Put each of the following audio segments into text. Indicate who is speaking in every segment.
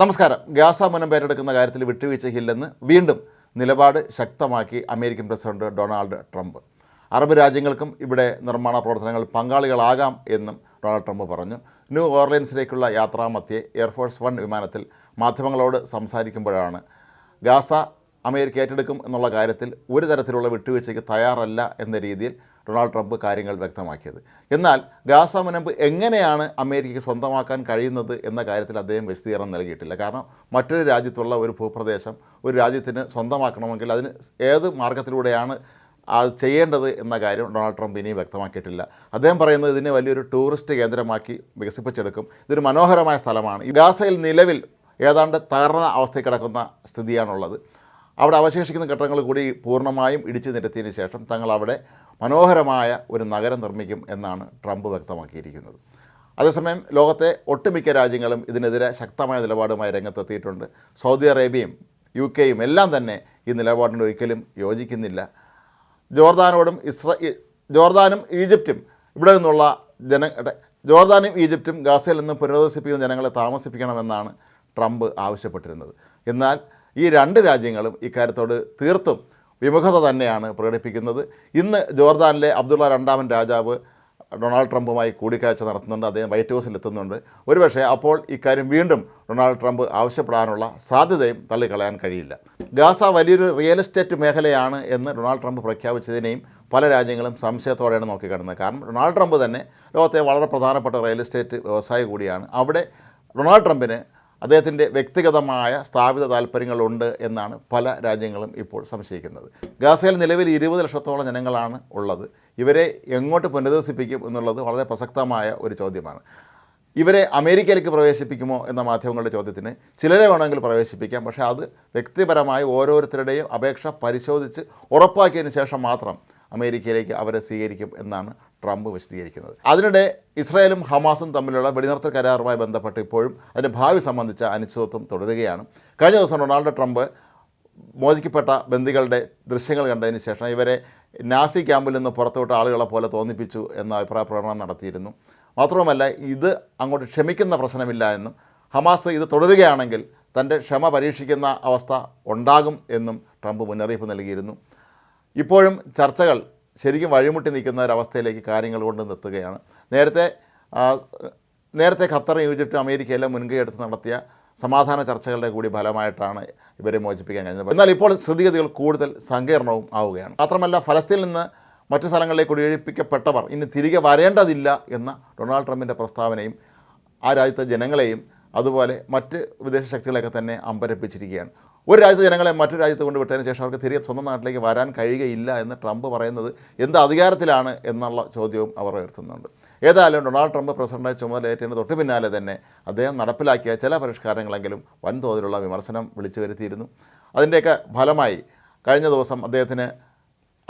Speaker 1: നമസ്കാരം. ഗാസ മുനം പേരെടുക്കുന്ന കാര്യത്തിൽ വിട്ടുവീഴ്ചയില്ലെന്ന് വീണ്ടും നിലപാട് ശക്തമാക്കി American president Donald Trump. Arab രാജ്യങ്ങൾക്കും ഇവിടെ നിർമ്മാണ പ്രവർത്തനങ്ങൾ പങ്കാളികളാകാം എന്നും ഡൊണാൾഡ് ട്രംപ് പറഞ്ഞു. ന്യൂ ഓർലിയൻസിലേക്കുള്ള യാത്രാമധ്യേ എയർഫോഴ്സ് വൺ വിമാനത്തിൽ മാധ്യമങ്ങളോട് സംസാരിക്കുമ്പോഴാണ് ഗാസ അമേരിക്ക ഏറ്റെടുക്കും എന്നുള്ള കാര്യത്തിൽ ഒരു തരത്തിലുള്ള വിട്ടുവീഴ്ചയ്ക്ക് തയ്യാറല്ല എന്ന രീതിയിൽ ഡൊണാൾഡ് ട്രംപ് കാര്യങ്ങൾ വ്യക്തമാക്കിയത്. എന്നാൽ ഗാസ മുനമ്പ് എങ്ങനെയാണ് അമേരിക്കയ്ക്ക് സ്വന്തമാക്കാൻ കഴിയുന്നത് എന്ന കാര്യത്തിൽ അദ്ദേഹം വിശദീകരണം നൽകിയിട്ടില്ല. കാരണം മറ്റൊരു രാജ്യത്തുള്ള ഒരു ഭൂപ്രദേശം ഒരു രാജ്യത്തിന് സ്വന്തമാക്കണമെങ്കിൽ അതിന് ഏത് മാർഗത്തിലൂടെയാണ് അത് ചെയ്യേണ്ടത് എന്ന കാര്യം ഡൊണാൾഡ് ട്രംപ് ഇനിയും വ്യക്തമാക്കിയിട്ടില്ല. അദ്ദേഹം പറയുന്നത് ഇതിനെ വലിയൊരു ടൂറിസ്റ്റ് കേന്ദ്രമാക്കി വികസിപ്പിച്ചെടുക്കും. ഇതൊരു മനോഹരമായ സ്ഥലമാണ്. ഗാസയിൽ നിലവിൽ ഏതാണ്ട് തകർന്ന അവസ്ഥയിൽ കിടക്കുന്ന സ്ഥിതിയാണുള്ളത്. അവിടെ അവശേഷിക്കുന്ന ഘട്ടങ്ങൾ കൂടി പൂർണമായും ഇടിച്ചു നിരത്തിയതിന് ശേഷം തങ്ങൾ അവിടെ മനോഹരമായ ഒരു നഗരം നിർമ്മിക്കും എന്നാണ് ട്രംപ് വ്യക്തമാക്കിയിരിക്കുന്നത്. അതേസമയം ലോകത്തെ ഒട്ടുമിക്ക രാജ്യങ്ങളും ഇതിനെതിരെ ശക്തമായ നിലപാടുമായി രംഗത്തെത്തിയിട്ടുണ്ട്. സൗദി അറേബ്യയും യു കെയും എല്ലാം തന്നെ ഈ നിലപാടിനോട് ഒരിക്കലും യോജിക്കുന്നില്ല. ജോർദാനോടും ഇസ്ര ജോർദാനും ഈജിപ്തും ഇവിടെ നിന്നുള്ള ജന ജോർദാനും ഈജിപ്തും ഗാസയിൽ നിന്നും പുനരധിവസിപ്പിക്കുന്ന ജനങ്ങളെ താമസിപ്പിക്കണമെന്നാണ് ട്രംപ് ആവശ്യപ്പെട്ടിരുന്നത്. എന്നാൽ ഈ രണ്ട് രാജ്യങ്ങളും ഇക്കാര്യത്തോട് തീർത്തും വിമുഖത തന്നെയാണ് പ്രകടിപ്പിക്കുന്നത്. ഇന്ന് ജോർദാനിലെ അബ്ദുള്ള രണ്ടാമൻ രാജാവ് ഡൊണാൾഡ് ട്രംപുമായി കൂടിക്കാഴ്ച നടത്തുന്നുണ്ട്. അദ്ദേഹം വൈറ്റ് ഹൗസിൽ എത്തുന്നുണ്ട്. ഒരുപക്ഷെ അപ്പോൾ ഇക്കാര്യം വീണ്ടും ഡൊണാൾഡ് ട്രംപ് ആവശ്യപ്പെടാനുള്ള സാധ്യതയും തള്ളിക്കളയാൻ കഴിയില്ല. ഗാസ വലിയൊരു റിയൽ എസ്റ്റേറ്റ് മേഖലയാണ് എന്ന് ഡൊണാൾഡ് ട്രംപ് പ്രഖ്യാപിച്ചതിനെയും പല രാജ്യങ്ങളും സംശയത്തോടെയാണ് നോക്കിക്കാണുന്നത്. കാരണം ഡൊണാൾഡ് ട്രംപ് തന്നെ ലോകത്തെ വളരെ പ്രധാനപ്പെട്ട റിയൽ എസ്റ്റേറ്റ് വ്യവസായി കൂടിയാണ്. അവിടെ ഡൊണാൾഡ് ട്രംപിന് അദ്ദേഹത്തിന്റെ വ്യക്തിഗതമായ സ്ഥാപിത താല്പര്യങ്ങളുണ്ട് എന്നാണ് പല രാജ്യങ്ങളും ഇപ്പോൾ സംശയിക്കുന്നത്. ഗാസയിൽ നിലവിൽ ഇരുപത് ലക്ഷത്തോളം ജനങ്ങളാണ് ഉള്ളത്. ഇവരെ എങ്ങോട്ട് പുനരധിവസിപ്പിക്കും എന്നുള്ളത് വളരെ പ്രസക്തമായ ഒരു ചോദ്യമാണ്. ഇവരെ അമേരിക്കയിലേക്ക് പ്രവേശിപ്പിക്കുമോ എന്ന മാധ്യമങ്ങളുടെ ചോദ്യത്തിന് ചിലരെ വേണമെങ്കിൽ പ്രവേശിപ്പിക്കാം പക്ഷേ അത് വ്യക്തിപരമായി ഓരോരുത്തരുടെയും അപേക്ഷ പരിശോധിച്ച് ഉറപ്പാക്കിയതിന് ശേഷം മാത്രം അമേരിക്കയിലേക്ക് അവരെ സ്വീകരിക്കും എന്നാണ് ട്രംപ് വിശദീകരിക്കുന്നത്. അതിനിടെ ഇസ്രായേലും ഹമാസും തമ്മിലുള്ള വെടിനിർത്തൽ കരാറുമായി ബന്ധപ്പെട്ട് ഇപ്പോഴും അതിന്റെ ഭാവി സംബന്ധിച്ച അനിശ്ചിതത്വം തുടരുകയാണ്. കഴിഞ്ഞ ദിവസം ഡൊണാൾഡ് ട്രംപ് മോചിക്കപ്പെട്ട ബന്ദികളുടെ ദൃശ്യങ്ങൾ കണ്ടതിന് ശേഷം ഇവരെ നാസി ക്യാമ്പിൽ നിന്ന് പുറത്തുവിട്ട ആളുകളെ പോലെ തോന്നിപ്പിച്ചു എന്ന അഭിപ്രായ പ്രകടനം നടത്തിയിരുന്നു. മാത്രവുമല്ല ഇത് അങ്ങോട്ട് ക്ഷമിക്കുന്ന പ്രശ്നമില്ല എന്നും ഹമാസ് ഇത് തുടരുകയാണെങ്കിൽ തന്റെ ക്ഷമ പരീക്ഷിക്കുന്ന അവസ്ഥ ഉണ്ടാകും എന്നും ട്രംപ് മുന്നറിയിപ്പ് നൽകിയിരുന്നു. ഇപ്പോഴും ചർച്ചകൾ ശരിക്കും വഴിമുട്ടി നിൽക്കുന്ന ഒരവസ്ഥയിലേക്ക് കാര്യങ്ങൾ കൊണ്ട് നിർത്തുകയാണ്. നേരത്തെ നേരത്തെ ഖത്തർ ഈജിപ്റ്റ് അമേരിക്കയെല്ലാം മുൻകൈ എടുത്ത് നടത്തിയ സമാധാന ചർച്ചകളുടെ കൂടി ഫലമായിട്ടാണ് ഇവരെ മോചിപ്പിക്കാൻ കഴിഞ്ഞത്. എന്നാൽ ഇപ്പോൾ സ്ഥിതിഗതികൾ കൂടുതൽ സങ്കീർണവും ആവുകയാണ്. മാത്രമല്ല ഫലസ്തീനിൽ നിന്ന് മറ്റു സ്ഥലങ്ങളിലേക്ക് കുടിയൊഴിപ്പിക്കപ്പെട്ടവർ ഇനി തിരികെ വരേണ്ടതില്ല എന്ന ഡൊണാൾഡ് ട്രംപിന്റെ പ്രസ്താവനയും ആ രാജ്യത്തെ ജനങ്ങളെയും അതുപോലെ മറ്റ് വിദേശ ശക്തികളെയൊക്കെ തന്നെ അമ്പരപ്പിച്ചിരിക്കുകയാണ്. ഒരു രാജ്യത്തെ ജനങ്ങളെ മറ്റൊരു രാജ്യത്ത് കൊണ്ട് വിട്ടതിന് ശേഷം അവർക്ക് തിരികെ സ്വന്തം നാട്ടിലേക്ക് വരാൻ കഴിയുകയില്ല എന്ന് ട്രംപ് പറയുന്നത് എന്ത് അധികാരത്തിലാണ് എന്നുള്ള ചോദ്യവും അവർ ഉയർത്തുന്നുണ്ട്. ഏതായാലും ഡൊണാൾഡ് ട്രംപ് പ്രസിഡന്റായി ചുമതലയേറ്റതിന് തൊട്ട് പിന്നാലെ തന്നെ അദ്ദേഹം നടപ്പിലാക്കിയ ചില പരിഷ്കാരങ്ങളെങ്കിലും വൻതോതിലുള്ള വിമർശനം വിളിച്ചു വരുത്തിയിരുന്നു. അതിന്റെയൊക്കെ ഫലമായി കഴിഞ്ഞ ദിവസം അദ്ദേഹത്തിന്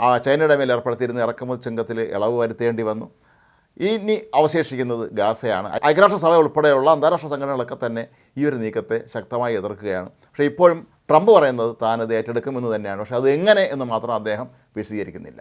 Speaker 1: ആ ചൈനയുടെ മേൽ ഏർപ്പെടുത്തിയിരുന്ന ഇറക്കുമതി ചുങ്കത്തിൽ ഇളവ് വരുത്തേണ്ടി വന്നു. ഇനി അവശേഷിക്കുന്നത് ഗാസയാണ്. ഐക്യരാഷ്ട്ര ഐക്യരാഷ്ട്രസഭ ഉൾപ്പെടെയുള്ള അന്താരാഷ്ട്ര സംഘടനകളൊക്കെ തന്നെ ഈ ഒരു നീക്കത്തെ ശക്തമായി എതിർക്കുകയാണ്. പക്ഷേ ഇപ്പോഴും ട്രംപ് പറയുന്നത് താൻ ഇത് ഏറ്റെടുക്കുമെന്ന് തന്നെയാണ്. പക്ഷേ അത് എങ്ങനെ എന്ന് മാത്രം അദ്ദേഹം വിശദീകരിക്കുന്നില്ല.